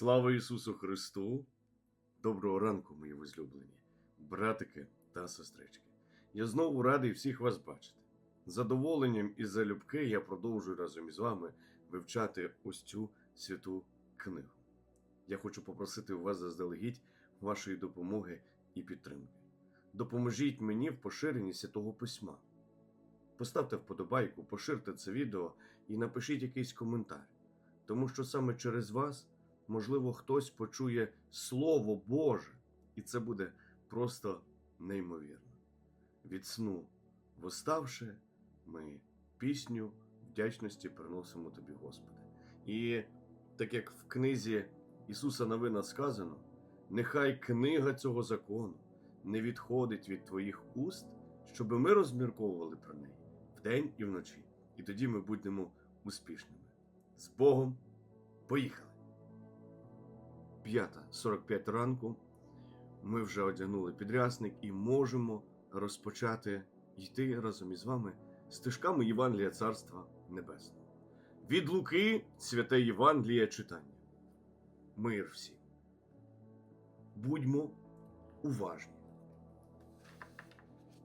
Слава Ісусу Христу! Доброго ранку, мої возлюблені, братики та сестрички. Я знову радий всіх вас бачити. З задоволенням і залюбки я продовжую разом із вами вивчати ось цю святу книгу. Я хочу попросити у вас заздалегідь вашої допомоги і підтримки. Допоможіть мені в поширенні святого письма. Поставте вподобайку, поширте це відео і напишіть якийсь коментар, тому що саме через вас можливо, хтось почує Слово Боже, і це буде просто неймовірно. Від сну воставши, ми пісню вдячності приносимо тобі, Господи. І так як в книзі Ісуса Новина сказано, нехай книга цього закону не відходить від Твоїх уст, щоби ми розмірковували про неї вдень і вночі. І тоді ми будемо успішними. З Богом, поїхали! 5.45 ранку. Ми вже одягнули підрясник і можемо розпочати йти разом із вами стежками Євангелія Царства Небесного. Від Луки святе Євангеліє читання. Мир всім. Будьмо уважні.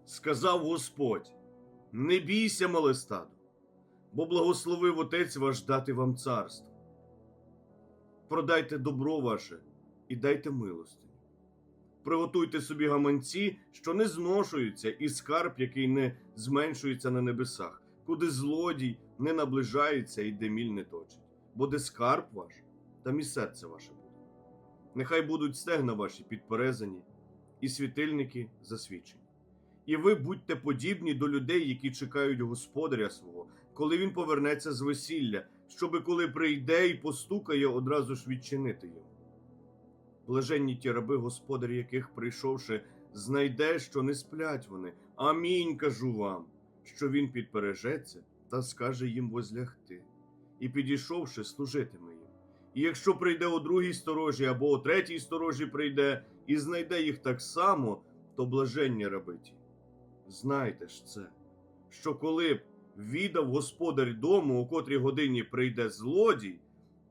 Сказав Господь: Не бійся, мале стадо, бо благословив Отець ваш дати вам царство продайте добро ваше і дайте милостиню. Приготуйте собі гаманці, що не зношуються, і скарб, який не зменшується на небесах, куди злодій не наближається і де міль не точить. Бо де скарб ваш, там і серце ваше буде. Нехай будуть стегна ваші підперезані, і світильники засвічені. І ви будьте подібні до людей, які чекають господаря свого, коли він повернеться з весілля, щоби коли прийде і постукає, одразу ж відчинити йому. Блаженні ті раби, господарі, яких, прийшовши, знайде, що не сплять вони. Амінь кажу вам, що він підпережеться та скаже їм возлягти, і, підійшовши, служитиме їм. І якщо прийде у другій сторожі або у третій сторожі прийде і знайде їх так само, то блаженні раби ті. Знайте ж це, що коли б відав господар дому, у котрій годині прийде злодій,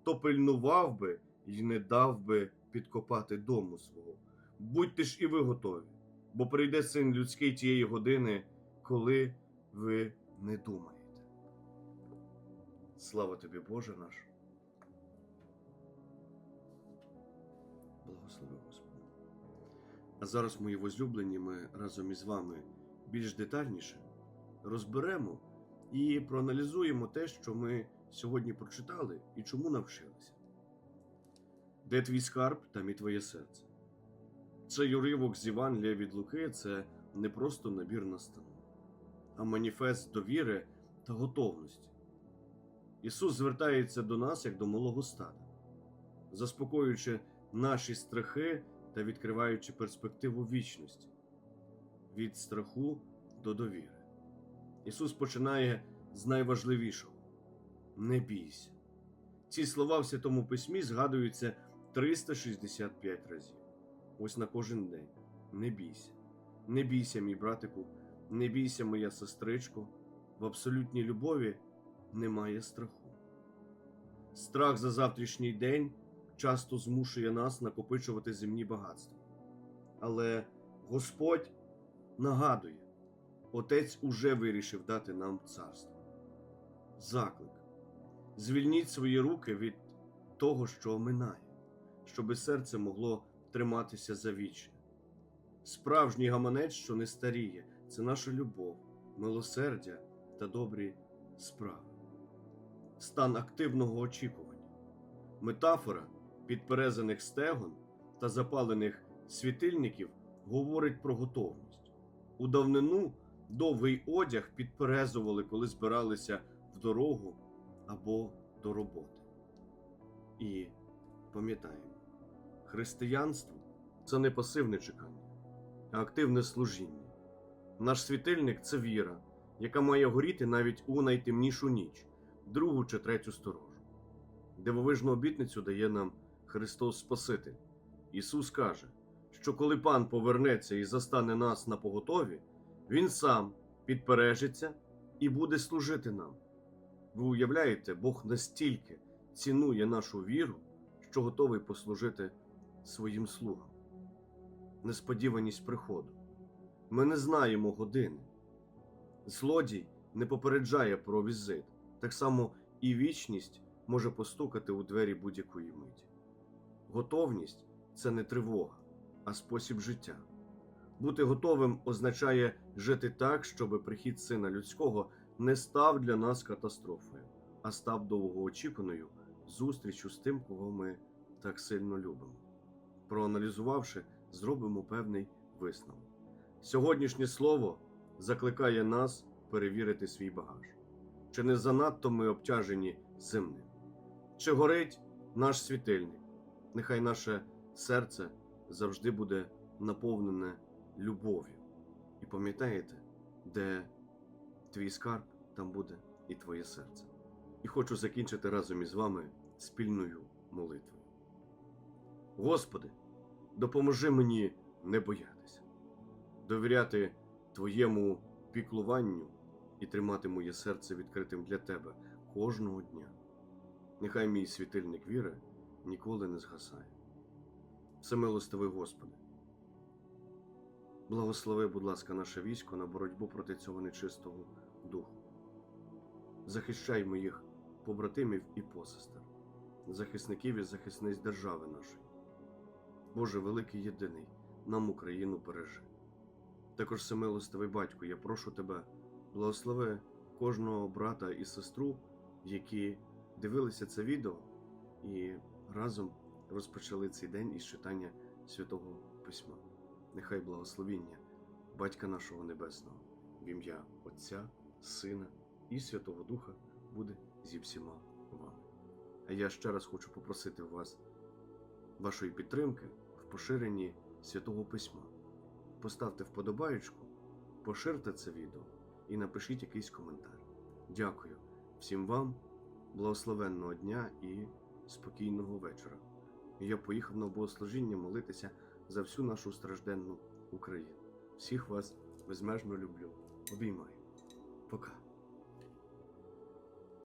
то пильнував би і не дав би підкопати дому свого. Будьте ж і ви готові, бо прийде син людський тієї години, коли ви не думаєте. Слава тобі, Боже наш. Благослови Господи. А зараз, мої возлюблені, ми разом із вами більш детальніше розберемо і проаналізуємо те, що ми сьогодні прочитали і чому навчилися. Де твій скарб, там і твоє серце. Цей уривок з Євангелія від Луки це не просто набір настанов, а маніфест довіри та готовності. Ісус звертається до нас як до малого стада, заспокоюючи наші страхи та відкриваючи перспективу вічності від страху до довіри. Ісус починає з найважливішого не бійся. Ці слова в Святому Письмі згадуються 365 разів. Ось на кожен день. Не бійся. Не бійся, мій братику, не бійся, моя сестричко. В абсолютній любові немає страху. Страх за завтрашній день часто змушує нас накопичувати земні багатства. Але Господь нагадує, Отець уже вирішив дати нам царство. Заклик. Звільніть свої руки від того, що оминає, щоби серце могло триматися за вічне. Справжній гаманець, що не старіє, це наша любов, милосердя та добрі справи. Стан активного очікування, метафора підперезаних стегон та запалених світильників говорить про готовність. У давнину довгий одяг підперезували, коли збиралися в дорогу або до роботи. І пам'ятаємо, християнство це не пасивне чекання, а активне служіння. Наш світильник це віра, яка має горіти навіть у найтемнішу ніч, другу чи третю сторожу. Дивовижну обітницю дає нам Христос Спаситель. Ісус каже, що коли Пан повернеться і застане нас на поготові, Він сам підпережиться і буде служити нам. Ви уявляєте, Бог настільки цінує нашу віру, що готовий послужити своїм слугам. Несподіваність приходу. Ми не знаємо години. Злодій не попереджає про візит. Так само і вічність може постукати у двері будь-якої миті. Готовність це не тривога, а спосіб життя. Бути готовим означає жити так, щоб прихід сина людського не став для нас катастрофою, а став довгоочікуваною зустрічю з тим, кого ми так сильно любимо. Проаналізувавши, зробимо певний висновок. Сьогоднішнє слово закликає нас перевірити свій багаж. Чи не занадто ми обтяжені земним? Чи горить наш світильник? Нехай наше серце завжди буде наповнене любов'ю. І пам'ятаєте, де твій скарб, там буде і твоє серце. І хочу закінчити разом із вами спільною молитвою. Господи, допоможи мені не боятися, довіряти Твоєму піклуванню і тримати моє серце відкритим для Тебе кожного дня. Нехай мій світильник віри ніколи не згасає. Всемилостивий Господи, благослови, будь ласка, наше військо на боротьбу проти цього нечистого духу. Захищай моїх побратимів і посестер, захисників і захисниць держави нашої. Боже великий єдиний, нам Україну бережи. Також всемилостивий батько, я прошу тебе, благослови кожного брата і сестру, які дивилися це відео і разом розпочали цей день із читання святого письма. Нехай благословіння Батька нашого Небесного, в ім'я Отця, Сина і Святого Духа буде зі всіма вами. А я ще раз хочу попросити вас вашої підтримки в поширенні святого письма. Поставте вподобаєчку, поширте це відео і напишіть якийсь коментар. Дякую всім вам, благословенного дня і спокійного вечора. Я поїхав на богослужіння молитися за всю нашу стражденну Україну. Всіх вас безмежно люблю. Обіймаю. Пока.